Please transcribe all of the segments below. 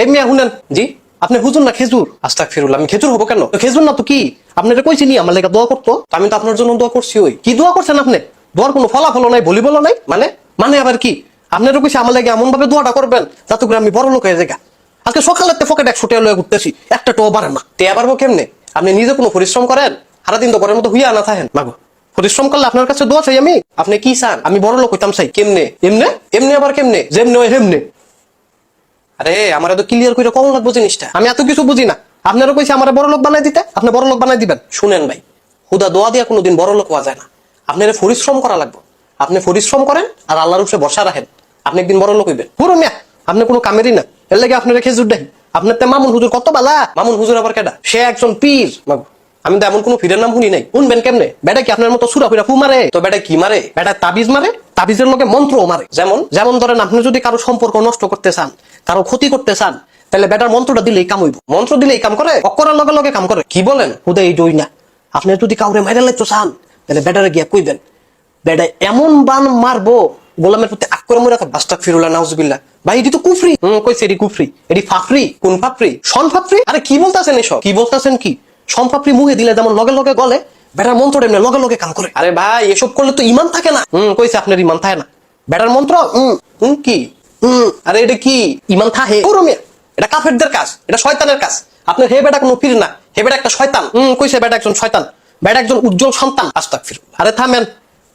এই মিয়া শুনেন জি? আপনি না খেজুর? আমি খেজুর হব কেন? খেজুর না তো কি? আপনারা কইছি নি আমার লেগে দোয়া করতো। আমি তো আপনার জন্য দোয়া করছি ওই। কি দোয়া করছেন আপনি? দোয়ার কোনো ফলাফল নাই নাই? মানে? মানে আবার কি? কইছি আমার লেগে এমন ভাবে দোয়াটা করবেন, যাতে করে আমি বড় লোক হয়ে আজকে সকালে পকেট একশো টাকা লয়ে ঘুরতেছি, একটা টো পারে না। টেয়া পারব কেমনে? আপনি নিজে কোনো পরিশ্রম করেন? সারাদিন তো ঘরের মতো হুইয়া না থাকেন। মাগো, পরিশ্রম করলে আপনার কাছে দোয়া চাই আমি? আপনি কি চান? আমি বড় লোক হইতাম চাই, কেমনে? এমনে? এমনি আবার কেমনে? যেমনে হেমনে। আরে, আমার এত ক্লিয়ার করে কম লাগবো জিনিসটা। আমি এত কিছু বুঝি না। আপনারও কইছে আমার বড় লোক বানাই দিতে? আপনি বড় লোক বানাই দিবেন। শুনেন ভাই, হুদা দোয়া দিয়া কোনোদিন বড় লোক হওয়া যায় না। আপনার পরিশ্রম করা লাগবে। আপনি পরিশ্রম করেন আর আল্লাহর উপরে বসা রাখেন। আপনি একদিন বড় লোক হইবেন। পুরো মিয়া, আপনি কোনো কামেরই না। এর লাগে আপনার খেজুর দেয় আপনার তো মামুন হুজুর কত বালা? মামুন হুজুর আবার কেডা? সে একজন পীর। মাগো, আমি তো এমন কোনো ফিরের নাম শুনি নাই। শুনবেন কেমনে? বেটা কি আপনার মতো সুরা ফুরা ফু মারে? তো বেটা কি মারে? বেটা তাবিজ মারে? তাবিজের লোকে মন্ত্রও মারে। যেমন যেমন ধরেন আপনি যদি কারও সম্পর্ক নষ্ট করতে চান, কারও ক্ষতি করতে চান, তাহলে বেটার মন্ত্রটা দিলেই কাম হইব। মন্ত্র দিলেই কাম করে অকরার লগে লগে কাম করে। কি বলেন? হুদা এই দই না। আপনি যদি কাউরে মাইরা লাগতো চান, তাহলে বেটারে গিয়া কইবেন, বেটা, এমন বান মারবো, গোলামের প্রতি আক্রমণ করে রাখো। বাস্তাক ফিরুল্লাহ, নাউজুবিল্লাহ। ভাই, এটি তো কুফরি। হুম, কইছে, এটি কুফরি। এটি ফাফরি? কোন ফাফরি? সন ফাফরি? আরে, কি বলতাছেন এসব? কি বলতাছেন কি? শন ফাফরি মুখে দিলে যেমন লগে লগে গলে বেটার মন্ত্র এমনি লগে লগে কাম করে। আরে ভাই, এসব করলে তো ইমান থাকে না। হুম, কইছে আপনার ইমান থাকে না। বেটার মন্ত্র? হুম। কি? হুম, আরে এটা কি? ইমান থাহে পুরো এটা কাফেরদের কাজ, এটা শয়তানের কাজ। আপনার হে বেটা কোনো ফির না, হে বেটা একটা শয়তান। হুম, কইছে বেটা একজন শয়তান, বেটা একজন উজ্জ্বল সন্তান। আস্তাক ফির আরে থামেন,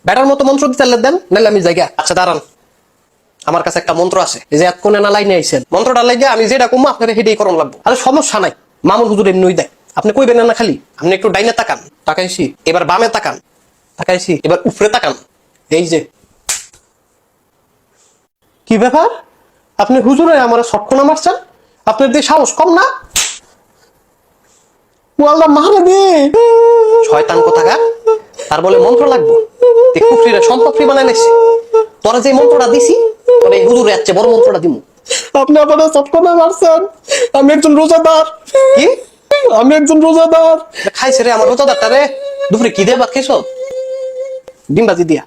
বেটার মতো মন্ত্র দিতে দেন, নাহলে আমি জায়গা আচ্ছা দাঁড়ান। আমার কাছে একটা মন্ত্র আছে। এই যে এতক্ষণে না লাইনে আইছেন। মন্ত্রটা লাগে আমি যেটা কমবো আপনার হেডেই করণ লাগবো। আরে সমস্যা নাই। মামুন হুজুর এমনি দেয়। আপনি কইবেন না খালি। আপনি একটু ডাইনে তাকান তাকাইছি। এবার বামে তাকান তাকাইছি। এবার উপরে তাকান। এই যে। কি ব্যাপার? আপনি হুজুরে আমার সটকোনা মারছেন? আপনার দিয়ে সাহস কম না? মারে দে শয়তান কোথাকার? তার বলে মন্ত্র লাগবো। কুফরিরে সম্পত্তি বানাই লাইছি তোরা যে মন্ত্রটা দিছি তোরা এই হুজুরে যাচ্ছে বড় মন্ত্রটা দিমু। আপনি আপনারা সবকমে মারছেন? আমি একজন রোজাদার। কি? আমি একজন রোজাদার। খাইছে রে আমার রোজাদারটা রে। দুপুরে কি দেবা খাইছ? ডিম বাজি দিয়া।